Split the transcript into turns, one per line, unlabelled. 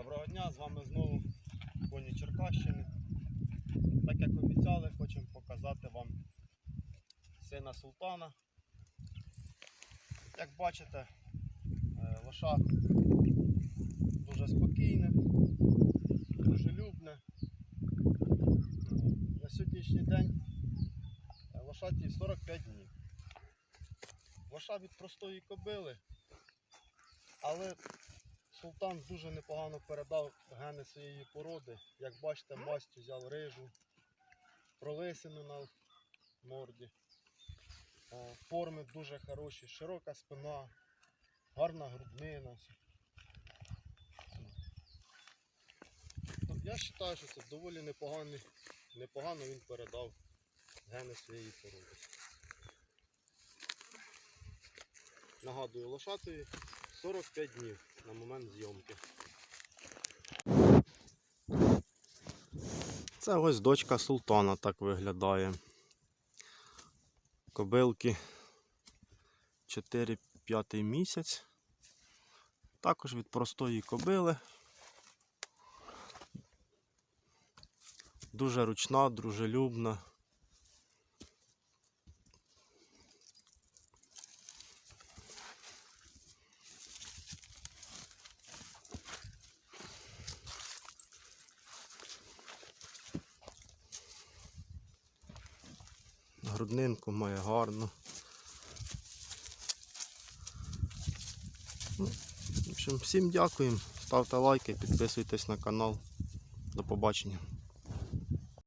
Доброго дня, з вами знову коні Черкащини. Так як обіцяли, хочемо показати вам сина султана. Як бачите, е, лоша дуже спокійне, дуже любне. На сьогоднішній день е, лошаті 45 днів. Лоша від простої кобили, але Султан дуже непогано передав гени своєї породи. Як бачите, масть взяв рижу, пролисину на морді. Е, Форми дуже хороші, широка спина, гарна груднина. Я вважаю, що це доволі непоганий, непогано він передав гени своєї породи. Нагадую, лошатої 45 днів на момент зйомки. Це ось дочка султана так виглядає. Кобилки 4-5 місяць. Також від простої кобили. Дуже ручна, дружелюбна. Груднинку має гарну. Ну, в общем, всім дякуємо. Ставте лайки, підписуйтесь на канал. До побачення.